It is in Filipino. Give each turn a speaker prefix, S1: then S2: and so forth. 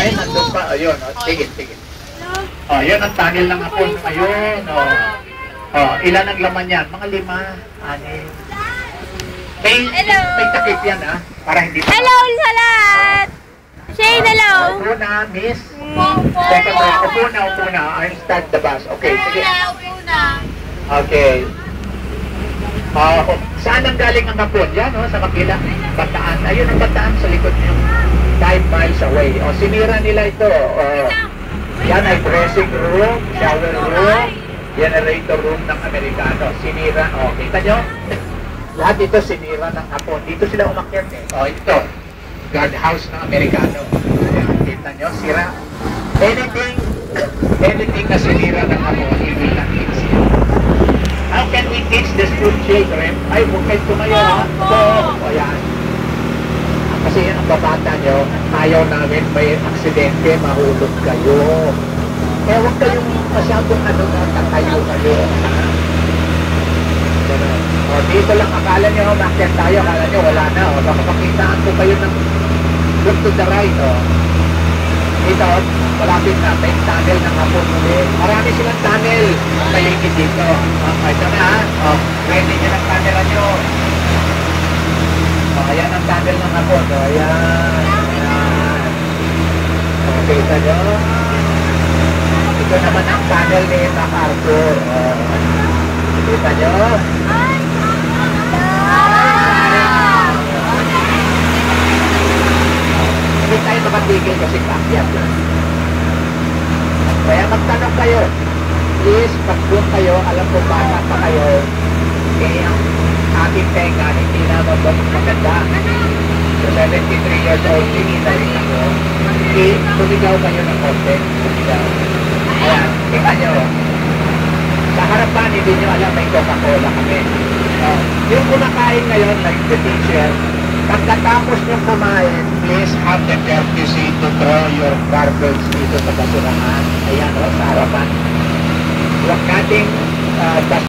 S1: Ay, nandun pa. Ayun, oh. Sige, sige. Oh, yun ang tunnel ng hapon. Ayun, oh. Oh, ilan ang laman yan? Mga lima, anim. May, may takip yan, ha? Para hindi pa.
S2: Hello sa lahat! Shane, hello!
S1: Upo na, miss. Teka ba, upo na, upo na. I'll start the bus. Okay, sige. Okay. Ah, oh, saan ang galing ang hapon? Yan, oh, sa kapila. Bataan. Ayun ang bataan sa likod niyo. 5 miles away. O, sinira nila ito. Oh, yan ay dressing room, shower room, generator room ng Amerikano. Sinira. O, kita nyo? Lahat ito sinira ng hapon. Dito sila umakyat eh. O, ito. Guard house ng Amerikano. Ayan, kita nyo? Sira. Anything, anything na sinira ng hapon, hindi na fix yan. How can we teach the school children? Ay, huwag kayo tumayo ha. So, o yan. Kasi ang babata nyo, ayaw namin may aksidente, mahulog kayo. Kaya huwag kayong masyadong ano na, tatayo kayo. O, dito lang, akala nyo, umakyat tayo, akala nyo, wala na. O, baka makitaan ko kayo ng look to the right. O. Dito, malapit na, may tunnel ng hapon ulit. Marami silang tunnel. Paligid dito. Okay, ito na ha. O, ready nyo ng. O, ayan ang tunnel ng hapon. O, ayan. Ayan. O, kita nyo. Ito naman ang tunnel ni MacArthur. O, kita nyo. Hindi tayo makatigil kasi kakyat yan. Kaya magtanong kayo. Please, pag kayo, alam ko bata pa kayo, eh, ang ating tenga, hindi na mag- maganda. So, 73 years old, hindi na rin ako. Hindi, sumigaw kayo ng konti. Sumigaw. Ayan, tingnan nyo. Sa harapan, hindi nyo alam may Coca-Cola kami. Uh, yung kumakain ngayon, teacher, pagkatapos nyo kumain, please have the courtesy to throw your garbage dito sa basurahan. Ayan o, sa harapan. Huwag nating uh,